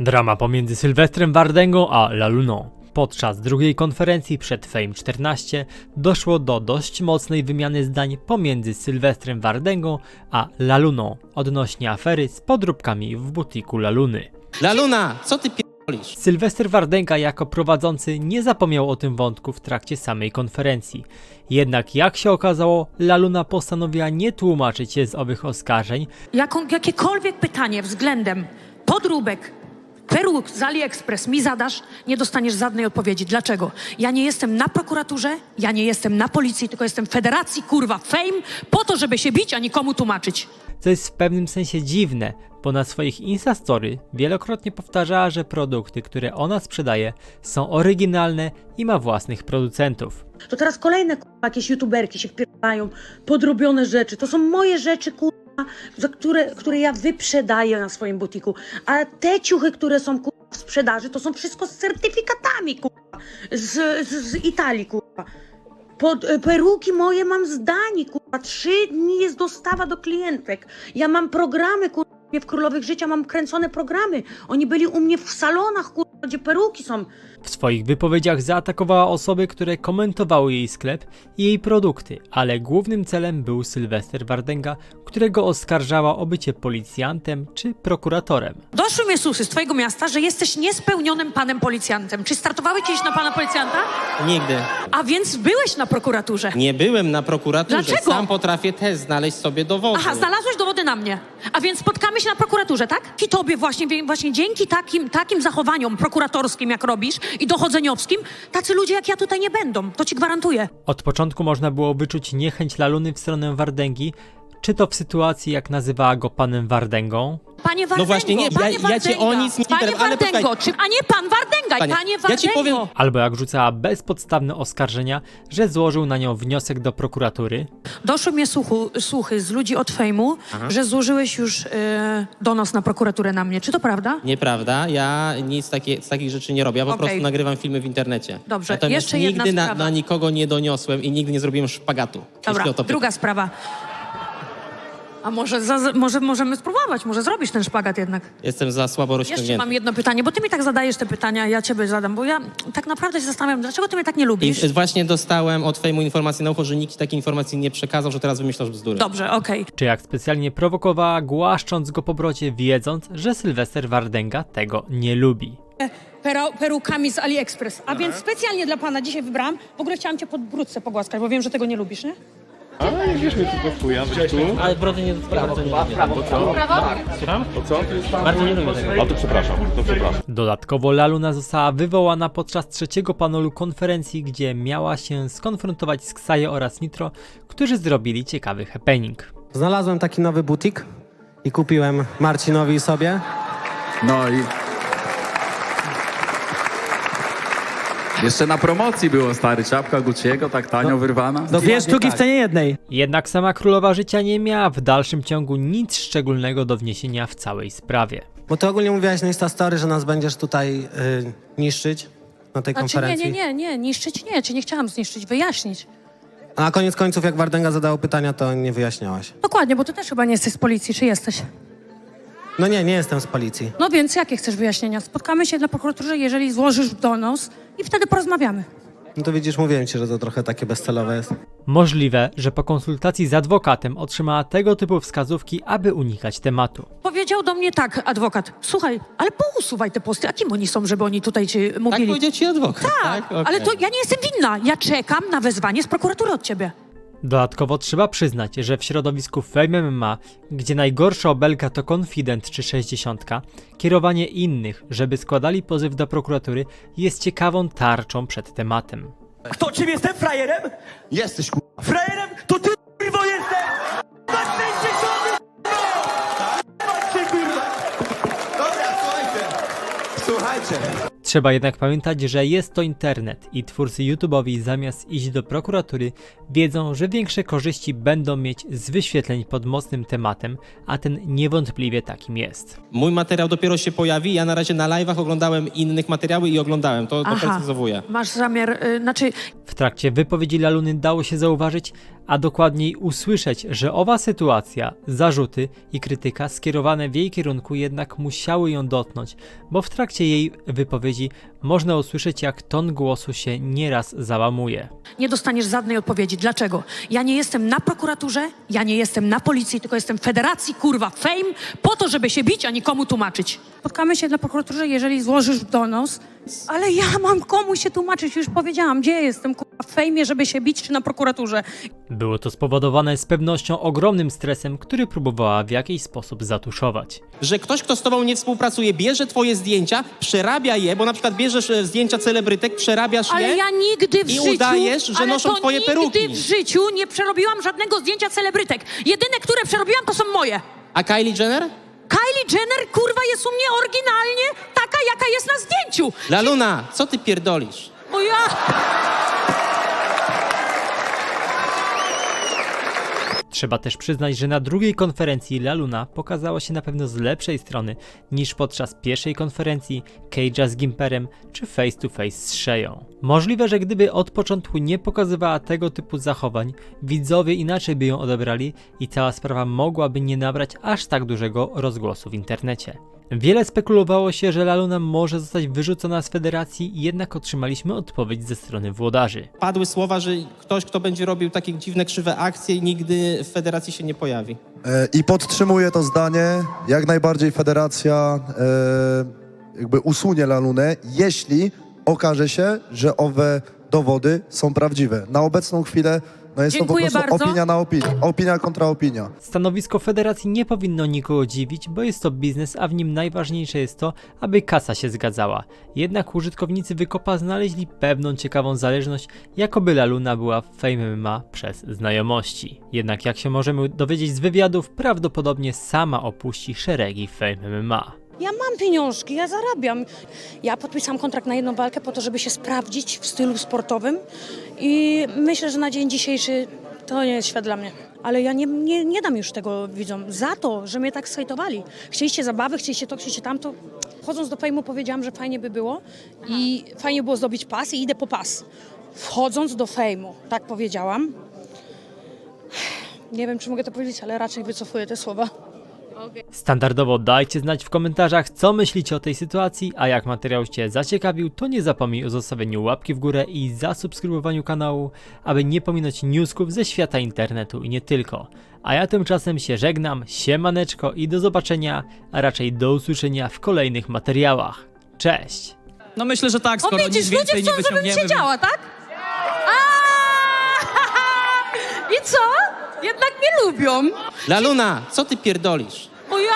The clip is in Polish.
Drama pomiędzy Sylwestrem Wardęgą a Laluną. Podczas drugiej konferencji przed Fame 14 doszło do dość mocnej wymiany zdań pomiędzy Sylwestrem Wardęgą a Laluną odnośnie afery z podróbkami w butiku Laluny. La Luna, co ty pierdolisz? Sylwester Wardęga jako prowadzący nie zapomniał o tym wątku w trakcie samej konferencji. Jednak jak się okazało, Laluna postanowiła nie tłumaczyć się z owych oskarżeń, Jaką, jakiekolwiek pytanie względem podróbek, peruk z AliExpress mi zadasz, nie dostaniesz żadnej odpowiedzi. Dlaczego? Ja nie jestem na prokuraturze, ja nie jestem na policji, tylko jestem w federacji, kurwa, fame, po to, żeby się bić, a nikomu tłumaczyć. co jest w pewnym sensie dziwne, bo na swoich Instastory wielokrotnie powtarzała, że produkty, które ona sprzedaje, są oryginalne i ma własnych producentów. To teraz kolejne kurwa, jakieś youtuberki się wpierają, podrobione rzeczy. To są moje rzeczy, kurwa, które, które ja wyprzedaję na swoim butiku. A te ciuchy, które są kurwa, w sprzedaży, to są wszystko z certyfikatami, kurwa, z, z, z Italii, kurwa. Pod, e, peruki moje mam z Danii, kurwa. Trzy dni jest dostawa do klientek. Ja mam programy, kurwa. W Królowych Życia mam kręcone programy. Oni byli u mnie w salonach, kurwa, gdzie peruki są. W swoich wypowiedziach zaatakowała osoby, które komentowały jej sklep i jej produkty, ale głównym celem był Sylwester Wardęga, którego oskarżała o bycie policjantem czy prokuratorem. Doszły mnie susy z twojego miasta, że jesteś niespełnionym panem policjantem. Czy startowałeś kiedyś na pana policjanta? Nigdy. A więc byłeś na prokuraturze. Nie byłem na prokuraturze. Dlaczego? Sam potrafię też znaleźć sobie dowody. Aha, znalazłeś dowody na mnie. A więc spotkamy się na prokuraturze, tak? I tobie właśnie, właśnie dzięki takim, takim zachowaniom prokuratorskim, jak robisz, i dochodzeniowskim, tacy ludzie jak ja tutaj nie będą. To ci gwarantuję. Od początku można było wyczuć niechęć Laluny w stronę Wardęgi, czy to w sytuacji jak nazywała go panem Wardęgą, Panie Wardęgo, właśnie nie, ja- panie ja cię Wardęga, o nic nie Panie interes- ale Wardęgo, czy, a nie pan Wardęga, Panie, panie ja Wardęgo. ci powiem- albo jak rzucała bezpodstawne oskarżenia, że złożył na nią wniosek do prokuratury, Doszły mnie słuchu, słuchy z ludzi od fejmu, że złożyłeś już e, donos na prokuraturę na mnie. Czy to prawda? Nieprawda, ja nic takie, z takich rzeczy nie robię. Ja po Okej. prostu nagrywam filmy w internecie. Dobrze, Natomiast jeszcze jedna nigdy na, sprawa. na nikogo nie doniosłem i nigdy nie zrobiłem szpagatu. Dobra, jeśli o to druga sprawa. A może, za, może możemy spróbować, może zrobisz ten szpagat jednak. Jestem za słabo Jeszcze rozciągnięty. mam jedno pytanie, bo ty mi tak zadajesz te pytania, ja ciebie zadam, bo ja tak naprawdę się zastanawiam, dlaczego ty mnie tak nie lubisz? I właśnie dostałem od fejmu informację na ucho, że nikt ci takiej informacji nie przekazał, że teraz wymyślasz bzdury. Dobrze, okej. czy jak specjalnie prowokowała, głaszcząc go po brocie, wiedząc, że Sylwester Wardęga tego nie lubi. Pero, perukami z AliExpress. A więc specjalnie dla pana dzisiaj wybrałam. W ogóle chciałam cię pod brudce pogłaskać, bo wiem, że tego nie lubisz, nie? Ale nie wiesz mnie tu kosztuje, być tu. Ale brody nie bardzo nie lubię. O co? Bardzo nie lubię tego. A to przepraszam, to przepraszam. Dodatkowo Laluna została wywołana podczas trzeciego panelu konferencji, gdzie miała się skonfrontować z Ksaje oraz Nitro, którzy zrobili ciekawy happening. Znalazłem taki nowy butik i kupiłem Marcinowi i sobie. No i... Jeszcze na promocji było stary, czapka Gucci'ego, tak tanio wyrwana. Do dwie sztuki w cenie jednej. Jednak sama królowa życia nie miała w dalszym ciągu nic szczególnego do wniesienia w całej sprawie. Bo ty ogólnie mówiłaś na Instastory, że nas będziesz tutaj y, niszczyć na tej Znaczy nie, konferencji. nie, nie, nie, niszczyć nie, czy nie chciałam zniszczyć, wyjaśnić. A na koniec końców, jak Wardęga zadało pytania, to nie wyjaśniałaś. Dokładnie, bo ty też chyba nie jesteś z policji, czy jesteś? No nie, nie jestem z policji. No więc jakie chcesz wyjaśnienia? Spotkamy się na prokuraturze, jeżeli złożysz donos i wtedy porozmawiamy. No to widzisz, mówiłem ci, że to trochę takie bezcelowe jest. Możliwe, że po konsultacji z adwokatem otrzymała tego typu wskazówki, aby unikać tematu. Powiedział do mnie tak, adwokat, słuchaj, ale pousuwaj te posty, a kim oni są, żeby oni tutaj ci Tak mówili? powiedział ci adwokat. Tak, Okej. ale to ja nie jestem winna. Ja czekam na wezwanie z prokuratury od ciebie. Dodatkowo trzeba przyznać, że w środowisku Fame MMA, gdzie najgorsza obelga to konfident czy 60, kierowanie innych, żeby składali pozyw do prokuratury jest ciekawą tarczą przed tematem. Kto czym jestem? Frajerem? Jesteś ku... Frajerem? To ty kurwo żony, kurwa! kurwa! Dobra, słuchajcie. Słuchajcie. Trzeba jednak pamiętać, że jest to internet i twórcy YouTube'owi zamiast iść do prokuratury wiedzą, że większe korzyści będą mieć z wyświetleń pod mocnym tematem, a ten niewątpliwie takim jest. Mój materiał dopiero się pojawi. Ja na razie na live'ach oglądałem innych materiały i oglądałem. To Aha. doprecyzowuję. Masz zamiar, y, znaczy, W trakcie wypowiedzi Laluny dało się zauważyć, a dokładniej usłyszeć, że owa sytuacja, zarzuty i krytyka skierowane w jej kierunku jednak musiały ją dotknąć, bo w trakcie jej wypowiedzi można usłyszeć, jak ton głosu się nieraz załamuje. Nie dostaniesz żadnej odpowiedzi. Dlaczego? Ja nie jestem na prokuraturze, ja nie jestem na policji, tylko jestem w federacji, kurwa, fame, po to, żeby się bić, a nikomu tłumaczyć. Spotkamy się na prokuraturze, jeżeli złożysz donos, ale ja mam komu się tłumaczyć, już powiedziałam, gdzie jestem, kurwa, w fejmie, żeby się bić, czy na prokuraturze. Było to spowodowane z pewnością ogromnym stresem, który próbowała w jakiś sposób zatuszować. Że ktoś, kto z tobą nie współpracuje, bierze twoje zdjęcia, przerabia je, bo na przykład bierzesz e, zdjęcia celebrytek, przerabiasz Ale je. ja nigdy w i życiu... udajesz, że ale noszą to twoje nigdy peruki. w życiu nie przerobiłam żadnego zdjęcia celebrytek. Jedyne, które przerobiłam, to są moje. A Kylie Jenner? Kylie Jenner, kurwa, jest u mnie oryginalnie taka, jaka jest na zdjęciu. Laluna, co ty pierdolisz? Bo ja... Trzeba też przyznać, że na drugiej konferencji La Luna pokazała się na pewno z lepszej strony niż podczas pierwszej konferencji Cage'a z Gimperem czy Face to Face z Sheją. Możliwe, że gdyby od początku nie pokazywała tego typu zachowań, widzowie inaczej by ją odebrali i cała sprawa mogłaby nie nabrać aż tak dużego rozgłosu w internecie. Wiele spekulowało się, że La Luna może zostać wyrzucona z federacji, jednak otrzymaliśmy odpowiedź ze strony włodarzy. Padły słowa, że ktoś, kto będzie robił takie dziwne, krzywe akcje, nigdy w federacji się nie pojawi. E, I podtrzymuję to zdanie. Jak najbardziej federacja e, jakby usunie Lalunę, jeśli okaże się, że owe dowody są prawdziwe. Na obecną chwilę no jest Dziękuję to po prostu bardzo. opinia na opinię. Opinia kontra opinia. Stanowisko federacji nie powinno nikogo dziwić, bo jest to biznes, a w nim najważniejsze jest to, aby kasa się zgadzała. Jednak użytkownicy Wykopa znaleźli pewną ciekawą zależność, jakoby La Luna była w Fame MMA przez znajomości. Jednak jak się możemy dowiedzieć z wywiadów, prawdopodobnie sama opuści szeregi Fame MMA. Ja mam pieniążki, ja zarabiam. Ja podpisałam kontrakt na jedną walkę po to, żeby się sprawdzić w stylu sportowym i myślę, że na dzień dzisiejszy to nie jest świat dla mnie. Ale ja nie, nie, nie dam już tego widzom za to, że mnie tak skajtowali. Chcieliście zabawy, chcieliście to, chcieliście tamto. Wchodząc do fejmu powiedziałam, że fajnie by było i fajnie było zdobyć pas i idę po pas. Wchodząc do fejmu, tak powiedziałam. Nie wiem, czy mogę to powiedzieć, ale raczej wycofuję te słowa. Standardowo dajcie znać w komentarzach, co myślicie o tej sytuacji, a jak materiał Cię zaciekawił, to nie zapomnij o zostawieniu łapki w górę i zasubskrybowaniu kanału, aby nie pominąć newsków ze świata internetu i nie tylko. A ja tymczasem się żegnam, siemaneczko i do zobaczenia, a raczej do usłyszenia w kolejnych materiałach. Cześć! No myślę, że tak, O skoro widzisz, nic ludzie więcej nie chcą, żebym wyciągniemy. siedziała, tak? A! I co? Jednak mnie lubią. Laluna, co ty pierdolisz? Bo ja...